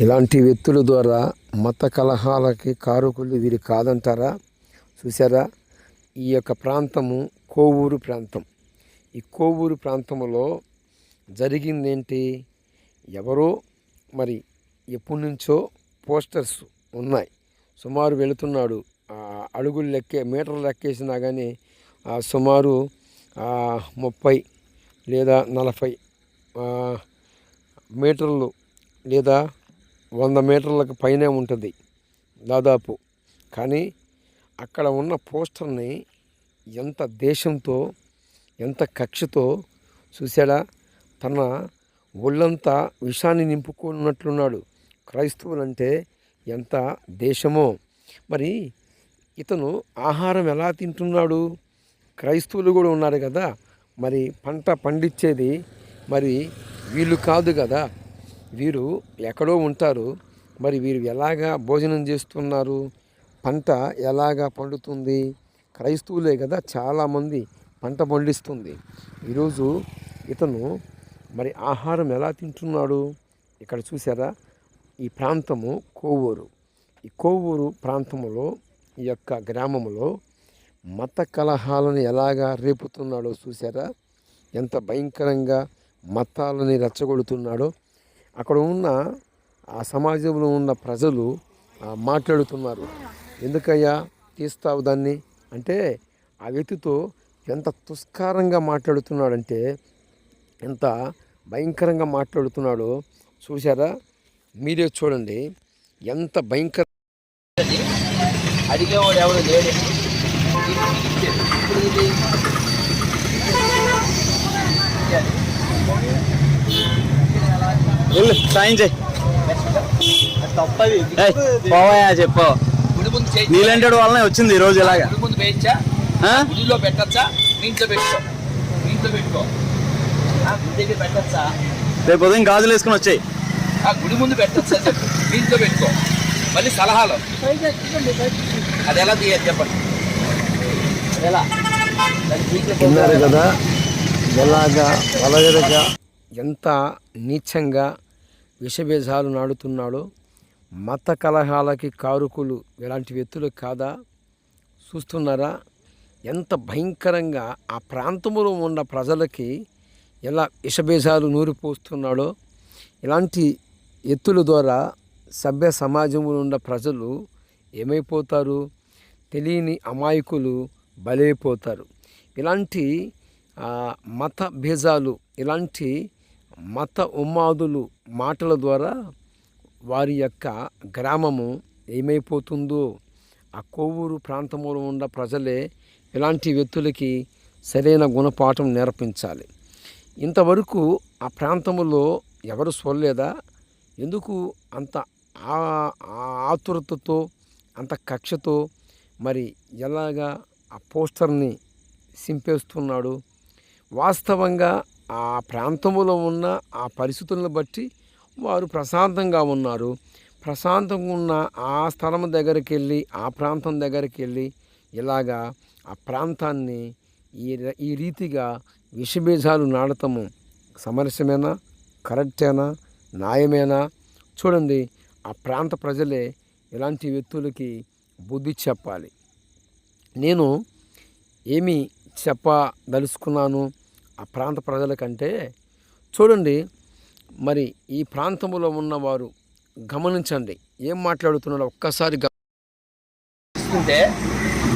ఇలాంటి వ్యక్తుల ద్వారా మత కలహాలకి కారకులు వీరు కాదంటారా? చూసారా ఈ యొక్క ప్రాంతము కోవూరు ప్రాంతం. ఈ కోవూరు ప్రాంతంలో జరిగిందేంటి? ఎవరో మరి ఎప్పటి నుంచో పోస్టర్స్ ఉన్నాయి. సుమారు వెళుతున్నాడు. ఆ, అడుగులు లెక్కే మీటర్లు లెక్కేసినా కానీ ఆ, సుమారు ముప్పై లేదా నలభై మీటర్లు లేదా వంద మీటర్లకు పైనే ఉంటుంది దాదాపు. కానీ అక్కడ ఉన్న పోస్టర్ని ఎంత దేశంతో ఎంత కక్షతో చూసాడా తన ఒళ్ళంతా విషాన్ని నింపుకున్నట్లున్నాడు. క్రైస్తవులంటే ఎంత దేశమో. మరి ఇతను ఆహారం ఎలా తింటున్నాడు? క్రైస్తవులు కూడా ఉన్నారు కదా. మరి పంట పండించేది మరి వీళ్ళు కాదు కదా. వీరు ఎక్కడో ఉంటారు. మరి వీరు ఎలాగా భోజనం చేస్తున్నారు? పంట ఎలాగా పండుతుంది? క్రైస్తవులే కదా చాలామంది పంట పండిస్తుంది. ఈరోజు ఇతను మరి ఆహారం ఎలా తింటున్నాడు? ఇక్కడ చూసారా ఈ ప్రాంతము కోవూరు. ఈ కోవూరు ప్రాంతంలో ఈ యొక్క గ్రామంలో మత కలహాలను ఎలాగా రేపుతున్నాడో చూసారా ఎంత భయంకరంగా మతాలని రెచ్చగొడుతున్నాడో అక్కడ ఉన్న ఆ సమాజంలో ఉన్న ప్రజలు మాట్లాడుతున్నారు. ఎందుకయ్యా? తీస్తావు దాన్ని? అంటే ఆ వ్యక్తితో ఎంత తుస్కారంగా మాట్లాడుతున్నాడంటే ఎంత భయంకరంగా మాట్లాడుతున్నాడో చూసారా మీరే చూడండి. ఎంత భయంకర అడిగేవాడు ఎవరు లేడు. ఇప్పుడు ఇది వెళ్ళు సాయం చేయి. తప్పది ఏయ్, పోవాయా చెప్పు. గుడి ముందు చేయి నీలాంటి వల్లనే వచ్చింది ఈ రోజు ఇలాగా. గుడి వేయించా ఆ? గుడిలో పెట్టచ్చా మీ ఇంట్లో పెట్టుకో మీ ఇంట్లో పెట్టుకో ఆ, గుడి దగ్గర పెట్టచ్చా రేపు ఉదయం గాజులు వేసుకుని వచ్చాయి. ఆ గుడి ముందు పెట్టచ్చా చెప్పు ఇంట్లో పెట్టుకో మళ్ళీ సలహాలు అది ఎలా తీయాలి చెప్పండి ఎలా దాని కదా ఎలాగా వలగడగా ఎంత నీచంగా విషబీజాలు నాడుతున్నాడో మత కలహాలకి కారుకులు ఇలాంటి వ్యక్తులు కాదా? చూస్తున్నారా? ఎంత భయంకరంగా ఆ ప్రాంతంలో ఉన్న ప్రజలకి ఎలా విషబీజాలు నూరిపోస్తున్నాడో? ఇలాంటి ఎత్తుల ద్వారా సభ్య సమాజంలో ఉన్న ప్రజలు ఏమైపోతారు? తెలియని అమాయకులు బలైపోతారు. ఇలాంటి మత భేజాలు ఇలాంటి మత ఉమ్మాదులు మాటల ద్వారా వారి యొక్క గ్రామము ఏమైపోతుందో ఆ కొవ్వూరు ప్రాంతంలో ఉన్న ప్రజలే ఇలాంటి వ్యక్తులకి సరైన గుణపాఠం నేర్పించాలి. ఇంతవరకు ఆ ప్రాంతంలో ఎవరు చూడలేదా ఎందుకు అంత ఆ ఆతురతతో అంత కక్షతో మరి ఎలాగా ఆ పోస్టర్ని సింపేస్తున్నాడు? వాస్తవంగా ఆ ప్రాంతంలో ఉన్న ఆ పరిస్థితులను బట్టి వారు ప్రశాంతంగా ఉన్నారు. ప్రశాంతంగా ఉన్న ఆ స్థలం దగ్గరికి వెళ్ళి ఆ ప్రాంతం దగ్గరికి వెళ్ళి ఇలాగా ఆ ప్రాంతాన్ని ఈ ర- ఈ రీతిగా విషబీజాలు నాడటము సమరస్యమేనా? కరెక్టేనా? న్యాయమేనా? చూడండి ఆ ప్రాంత ప్రజలే ఇలాంటి వ్యక్తులకి బుద్ధి చెప్పాలి. నేను ఏమి చెప్పదలుచుకున్నాను? ఆ ప్రాంత ప్రజల కంటే చూడండి మరి ఈ ప్రాంతంలో ఉన్నవారు గమనించండి. ఏం మాట్లాడుతున్నారో? ఒక్కసారి గమనిస్తుంటే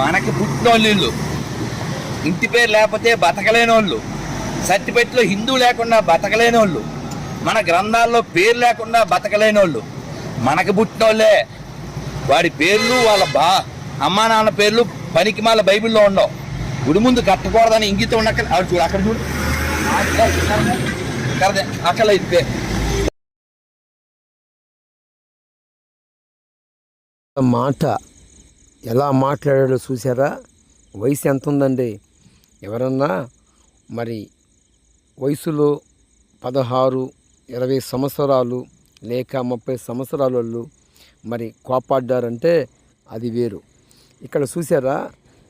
మనకి పుట్టినోళ్ళు ఇంటి పేరు లేకపోతే బతకలేని వాళ్ళు సర్టిఫికెట్లో హిందూ లేకుండా బతకలేని వాళ్ళు మన గ్రంథాల్లో పేరు లేకుండా బతకలేని వాళ్ళు మనకి పుట్టినోళ్ళే వాడి పేర్లు వాళ్ళ బా అమ్మా నాన్న పేర్లు పనికి మాల బైబిల్లో ఉండవు. గుడి ముందు కట్టకూడదని ఇంగితం ఉండక అక్కడ చూడు అక్కడ చూడు. కరదే అక్కడ మాట ఎలా మాట్లాడాడో చూసారా వయసు ఎంత ఉందండి ఎవరన్నా? మరి వయసులో పదహారు ఇరవై సంవత్సరాలు లేక ముప్పై సంవత్సరాల వాళ్ళు మరి కోపాడ్డారంటే అది వేరు. ఇక్కడ చూసారా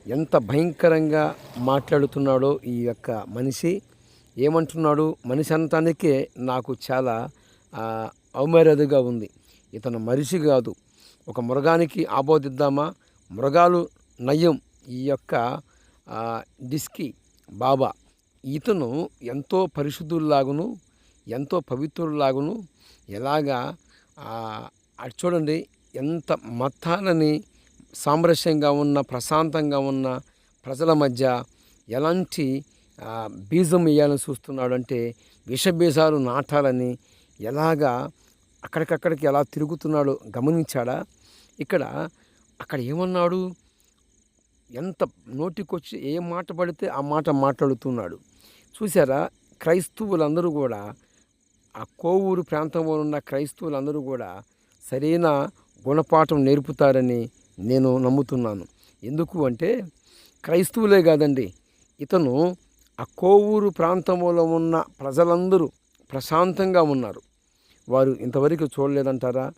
ఎంత భయంకరంగా మాట్లాడుతున్నాడో ఈ యొక్క మనిషి. ఏమంటున్నాడు? మనిషి అంతానికే నాకు చాలా అవమర్యాదగా ఉంది. ఇతను మనిషి కాదు. ఒక మృగానికి ఆబోదిద్దామా మృగాలు నయం. ఈ యొక్క డిస్కి డిస్కీ బాబా. ఇతను ఎంతో పరిశుద్ధుల్లాగును ఎంతో పవిత్రుల్లాగును. ఎలాగా అటు చూడండి ఎంత మతాలని సామరస్యంగా ఉన్న ప్రశాంతంగా ఉన్న ప్రజల మధ్య ఎలాంటి బీజం వేయాలని చూస్తున్నాడు అంటే విషబీజాలు నాటాలని ఎలాగా అక్కడికక్కడికి ఎలా తిరుగుతున్నాడో గమనించాడా? ఇక్కడ అక్కడ ఏమన్నాడు? ఎంత నోటికొచ్చి ఏ మాట పడితే ఆ మాట మాట్లాడుతున్నాడు. చూసారా క్రైస్తవులందరూ కూడా ఆ కోవూరు ప్రాంతంలో ఉన్న క్రైస్తవులందరూ కూడా సరైన గుణపాఠం నేర్పుతారని నేను నమ్ముతున్నాను. ఎందుకు అంటే క్రైస్తవులే కాదండి. ఇతను ఆ కోవూరు ప్రాంతంలో ఉన్న ప్రజలందరూ ప్రశాంతంగా ఉన్నారు. వారు ఇంతవరకు చూడలేదంటారా?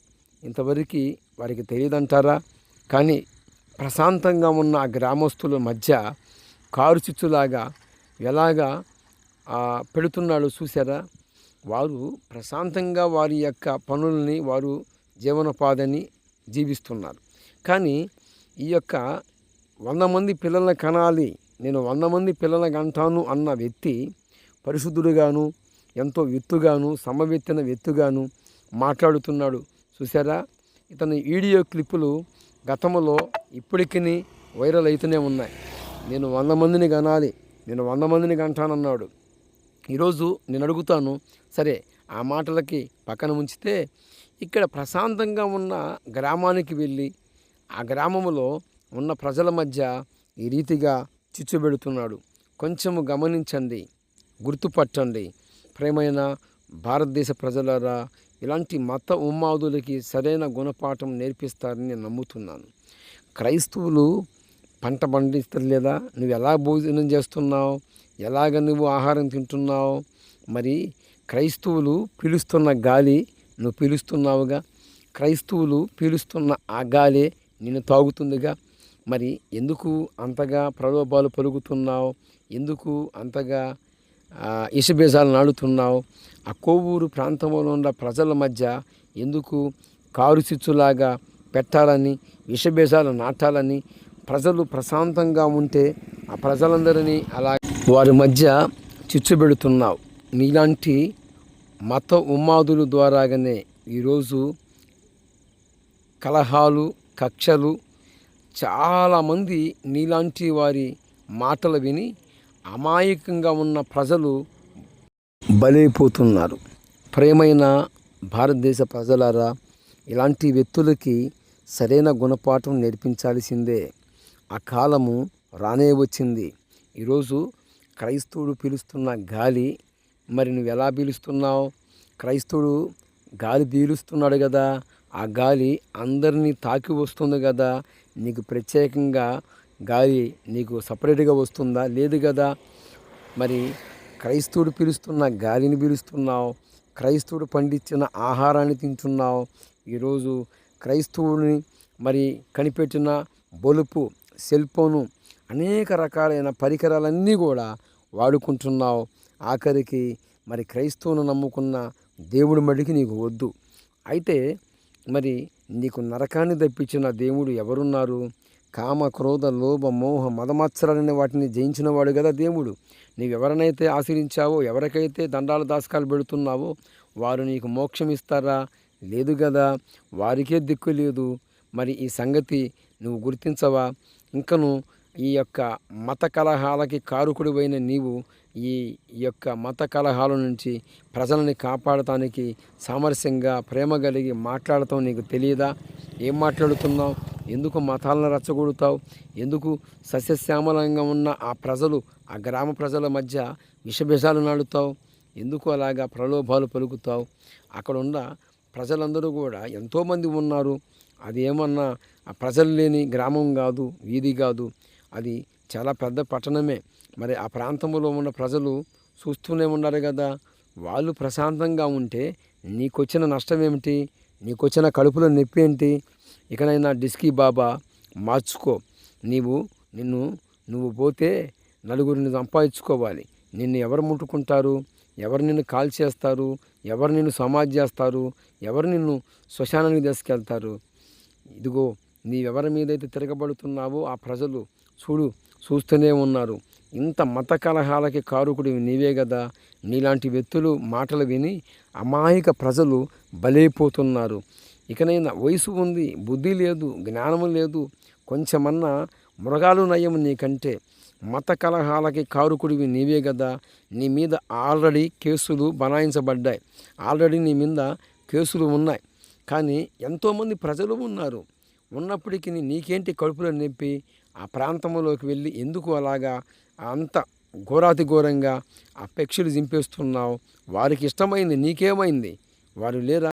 ఇంతవరకు వారికి తెలియదంటారా? కానీ ప్రశాంతంగా ఉన్న ఆ గ్రామస్తుల మధ్య కారు చిచ్చులాగా ఎలాగా పెడుతున్నాడు పెడుతున్నాడో చూసారా వారు ప్రశాంతంగా వారి యొక్క పనులని వారు జీవనోపాధిని జీవిస్తున్నారు. కానీ ఈ యొక్క వంద మంది పిల్లల్ని కనాలి నేను వంద మంది పిల్లలను కంటాను అన్న వ్యక్తి పరిశుద్ధుడుగాను ఎంతో ఎత్తుగాను సమవెత్తిన ఎత్తుగాను మాట్లాడుతున్నాడు. చూసారా ఇతని వీడియో క్లిప్పులు గతంలో ఇప్పటికీ వైరల్ అవుతూనే ఉన్నాయి. నేను వంద మందిని కనాలి నేను వంద మందిని కంటానన్నాడు. ఈరోజు నేను అడుగుతాను సరే ఆ మాటలకి పక్కన ఉంచితే ఇక్కడ ప్రశాంతంగా ఉన్న గ్రామానికి వెళ్ళి ఆ గ్రామంలో ఉన్న ప్రజల మధ్య ఈ రీతిగా చిచ్చుబెడుతున్నాడు కొంచెము గమనించండి గుర్తుపట్టండి. ప్రేమైన భారతదేశ ప్రజలారా ఇలాంటి మత ఉమ్మాదులకి సరైన గుణపాఠం నేర్పిస్తారని నేను నమ్ముతున్నాను. క్రైస్తవులు పంట పండిస్తలేదా? నువ్వు ఎలా భోజనం చేస్తున్నావు? ఎలాగ నువ్వు ఆహారం తింటున్నావు? మరి క్రైస్తవులు పీలుస్తున్న గాలి నువ్వు పీలుస్తున్నావుగా? క్రైస్తవులు పీలుస్తున్న ఆ గాలే నిన్ను తాగుతుందిగా. మరి ఎందుకు అంతగా ప్రలోభాలు పలుకుతున్నావు? ఎందుకు అంతగా ఇసుబేజాలు నాడుతున్నావు? ఆ కోవూరు ప్రాంతంలో ఉన్న ప్రజల మధ్య ఎందుకు కారు చిచ్చులాగా పెట్టాలని విషబీజాలు నాటాలని ప్రజలు ప్రశాంతంగా ఉంటే ఆ ప్రజలందరినీ అలా వారి మధ్య చిచ్చు పెడుతున్నావు నీలాంటి మత ఉమ్మాదుల ద్వారాగానే ఈరోజు కలహాలు కక్షలు చాలామంది నీలాంటి వారి మాటలు విని అమాయకంగా ఉన్న ప్రజలు బలైపోతున్నారు. ప్రేమైన భారతదేశ ప్రజలారా ఇలాంటి వ్యక్తులకి సరైన గుణపాఠం నేర్పించాల్సిందే. ఆ కాలము రానే వచ్చింది. ఈరోజు క్రైస్తవుడు పీలుస్తున్న గాలి మరి నువ్వు ఎలా పీలుస్తున్నావు? క్రైస్తవుడు గాలి పీలుస్తున్నాడు కదా ఆ గాలి అందరినీ తాకి వస్తుంది కదా. నీకు ప్రత్యేకంగా గాలి నీకు సపరేట్గా వస్తుందా? లేదు కదా. మరి క్రైస్తవుడు పిలుస్తున్న గాలిని పిలుస్తున్నావు. క్రైస్తవుడు పండించిన ఆహారాన్ని తింటున్నావు. ఈరోజు క్రైస్తవుని మరి కనిపెట్టిన బొలుపు సెల్ ఫోను అనేక రకాలైన పరికరాలన్నీ కూడా వాడుకుంటున్నావు. ఆఖరికి మరి క్రైస్తవును నమ్ముకున్న దేవుడి మడికి నీకు వద్దు. అయితే మరి నీకు నరకాన్ని తప్పించిన దేవుడు ఎవరున్నారు? కామ క్రోధ లోభ మోహ మదమత్సరాలనే వాటిని జయించినవాడు కదా దేవుడు. నీవు ఎవరినైతే ఆశ్రయించావో ఎవరికైతే దండాలు దాసకాలు పెడుతున్నావో వారు నీకు మోక్షం ఇస్తారా? లేదు కదా వారికే దిక్కు లేదు. మరి ఈ సంగతి నువ్వు గుర్తించవా? ఇంకను ఈ యొక్క మత కలహాలకి కారుకుడివైన నీవు ఈ యొక్క మత కలహాల నుంచి ప్రజలని కాపాడటానికి సామరస్యంగా ప్రేమ కలిగి మాట్లాడటం నీకు తెలియదా? ఏం మాట్లాడుతున్నావు? ఎందుకు మతాలను రచ్చగొడుతావు? ఎందుకు సస్యశ్యామలంగా ఉన్న ఆ ప్రజలు ఆ గ్రామ ప్రజల మధ్య విషభేషాలు నాడుతావు ఎందుకు అలాగా ప్రలోభాలు పలుకుతావు? అక్కడ ఉన్న ప్రజలందరూ కూడా ఎంతోమంది ఉన్నారు. అది ఏమన్నా ఆ ప్రజలు లేని గ్రామం కాదు వీధి కాదు. అది చాలా పెద్ద పట్టణమే. మరి ఆ ప్రాంతంలో ఉన్న ప్రజలు చూస్తూనే ఉన్నారు కదా. వాళ్ళు ప్రశాంతంగా ఉంటే నీకొచ్చిన నష్టం ఏమిటి నీకొచ్చిన కడుపులో నొప్పి ఏంటి ఇకనైనా డిస్కీ బాబా మార్చుకో. నీవు నిన్ను నువ్వు పోతే నలుగురిని సంపాదించుకోవాలి. నిన్ను ఎవరు ముట్టుకుంటారు? ఎవరు నిన్ను కాల్ చేస్తారు? ఎవరు నిన్ను సమాజ్ చేస్తారు? ఎవరు నిన్ను శ్మశానానికి తీసుకెళ్తారు? ఇదిగో నీవెవరి మీదైతే తిరగబడుతున్నావో ఆ ప్రజలు చూడు చూస్తూనే ఉన్నారు. ఇంత మత కలహాలకి కారుకుడు నీవే కదా నీలాంటి వ్యక్తులు మాటలు విని అమాయక ప్రజలు బలైపోతున్నారు. ఇకనైనా వయసు ఉంది బుద్ధి లేదు జ్ఞానము లేదు కొంచెమన్నా మృగాలు నయం నీకంటే మత కలహాలకి కారుకుడివి నీవే కదా నీ మీద ఆల్రెడీ కేసులు బనాయించబడ్డాయి. ఆల్రెడీ నీ మీద కేసులు ఉన్నాయి. కానీ ఎంతోమంది ప్రజలు ఉన్నారు. ఉన్నప్పటికీ నీకేంటి కడుపులో నొప్పి ఆ ప్రాంతంలోకి వెళ్ళి ఎందుకు అలాగా అంత ఘోరాతి ఘోరంగా ఆ పక్షులు చింపేస్తున్నావు? వారికి ఇష్టమైంది నీకేమైంది? వారు లేరా?